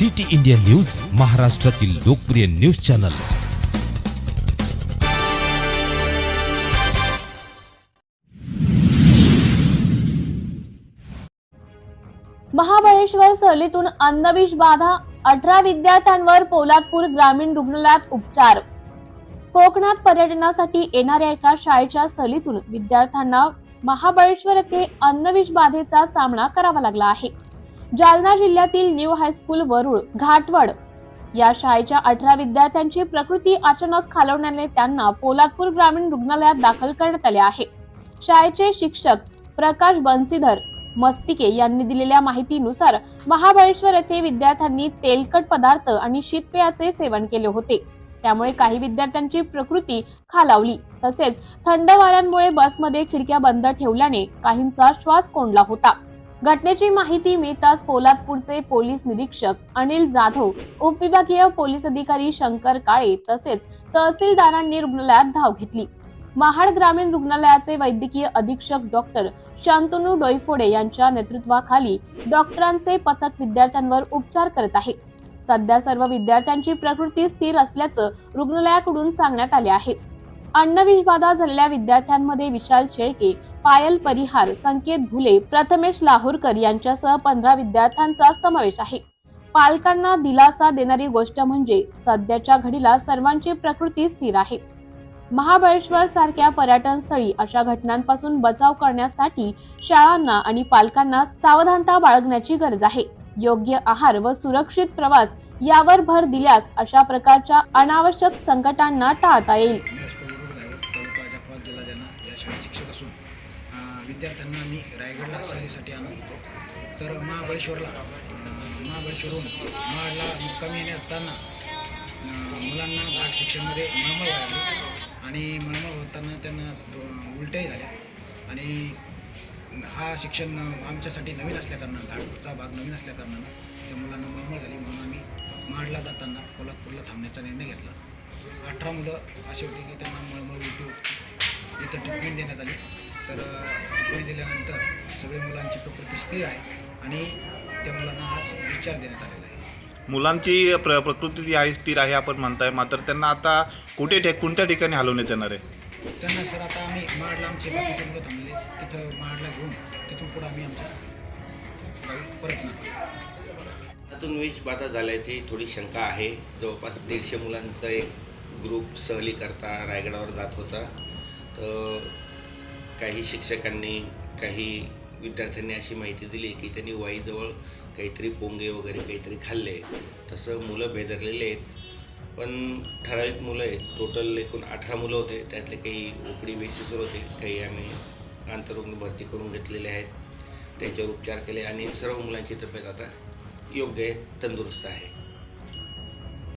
City India news महाराष्ट्रातील लोकप्रिय news channel. Mahabaleshwar सहलीतून अन्नविष बाधा अठरा विद्यार्थ्यांवर पोलादपूर ग्रामीण रुग्णालयात उपचार. कोकणात पर्यटनासाठी येणाऱ्या एका शाळेच्या सहलीतून विद्यार्थ्यांना महाबळेश्वर येथे अन्नविष बाधेचा सामना करावा लागला आहे. जालना जिल्ह्यातील न्यू हायस्कूल वरुळ घाटवड या शाळेच्या अठरा विद्यार्थ्यांची प्रकृती अचानक खालवण्याने त्यांना पोलादपूर ग्रामीण रुग्णालयात दाखल करण्यात आले आहे. शाळेचे शिक्षक प्रकाश बनसीधर मस्तिके यांनी दिलेल्या माहितीनुसार महाबळेश्वर येथे विद्यार्थ्यांनी तेलकट पदार्थ आणि शीतपेयाचे सेवन केले होते. त्यामुळे काही विद्यार्थ्यांची प्रकृती खालावली. तसेच थंड वाऱ्यांमुळे बसमध्ये खिडक्या बंद ठेवल्याने काहींचा श्वास कोंडला होता. घटनेची माहिती मिळताच पोलादपूरचे पोलीस निरीक्षक अनिल जाधव उपविभागीय पोलीस अधिकारी शंकर काळे तसेच तहसीलदारांनी रुग्णालयात धाव घेतली. महाड ग्रामीण रुग्णालयाचे वैद्यकीय अधीक्षक डॉक्टर शांतनू डोईफोडे यांच्या नेतृत्वाखाली डॉक्टरांचे पथक विद्यार्थ्यांवर उपचार करत आहे. सध्या सर्व विद्यार्थ्यांची प्रकृती स्थिर असल्याचं रुग्णालयाकडून सांगण्यात आले आहे. अन्नविषबाधा झालेल्या विद्यार्थ्यांमध्ये विशाल शेळके पायल परिहार संकेत घुले प्रथमेश लाहोरकर यांच्यासह पंधरा विद्यार्थ्यांचा समावेश आहे. पालकांना दिलासा देणारी गोष्ट म्हणजे सध्याच्या घडीला सर्वांची प्रकृती स्थिर आहे. महाबळेश्वर सारख्या पर्यटन स्थळी अशा घटनांपासून बचाव करण्यासाठी शाळांना आणि पालकांना सावधानता बाळगण्याची गरज आहे. योग्य आहार व सुरक्षित प्रवास यावर भर दिल्यास अशा प्रकारच्या अनावश्यक संकटांना टाळता येईल. विद्यार्थ्यांना मी रायगडला सहलीसाठी आणत होतो तर महाबळेश्वरला महाबळेश्वरहून महाडला मुक्कामी येणे असताना मुलांना भाग शिक्षणमध्ये मळमळ व्हायली आणि मळमळ होताना त्यांना उलट्याही झाल्या. आणि हा शिक्षण आमच्यासाठी नवीन असल्याकारणानं घाटचा भाग नवीन असल्याकारणानं त्या मुलांना मळमळ झाली. म्हणून आम्ही महाडला जाताना कोल्हापूरला थांबण्याचा निर्णय घेतला. अठरा मुलं असे होते की त्यांना मळमळ उलटी होती इथं ट्रीटमेंट देण्यात आली. तर ट्रीटमेंट दिल्यानंतर सगळ्या मुलांची प्रकृती स्थिर आहे आणि त्या मुलांना आज डिस्चार्ज देण्यात आलेला आहे. मुलांची प्र प्रकृती जी आहे स्थिर आहे आपण म्हणताय मात्र त्यांना आता कुठे ठे कोणत्या ठिकाणी हलवण्यात येणार आहे? त्यांना सर आता आम्ही महाडला आमचे मुलं थांबले तिथं महाडला घेऊन तिथून पुढं आम्ही आमच्या गावी परत त्यातून विष बाधा झाल्याची थोडी शंका आहे. जवळपास दीडशे मुलांचा एक ग्रुप सहली करता रायगडावर जात होता. तर काही शिक्षकांनी काही विद्यार्थ्यांनी अशी माहिती दिली की त्यांनी वाईजवळ काहीतरी पोंगे वगैरे काहीतरी खाल्ले. तसं मुलं बेदरलेले आहेत. पण ठराविक मुलं आहेत. टोटल एकूण अठरा मुलं होते. त्यातले काही ओपडी बेसिसवर होते. काही आम्ही आंतररुग्ण भरती करून घेतलेले आहेत. त्यांच्यावर उपचार केले. आणि सर्व मुलांची तब्येत आता योग्य आहे. तंदुरुस्त आहे.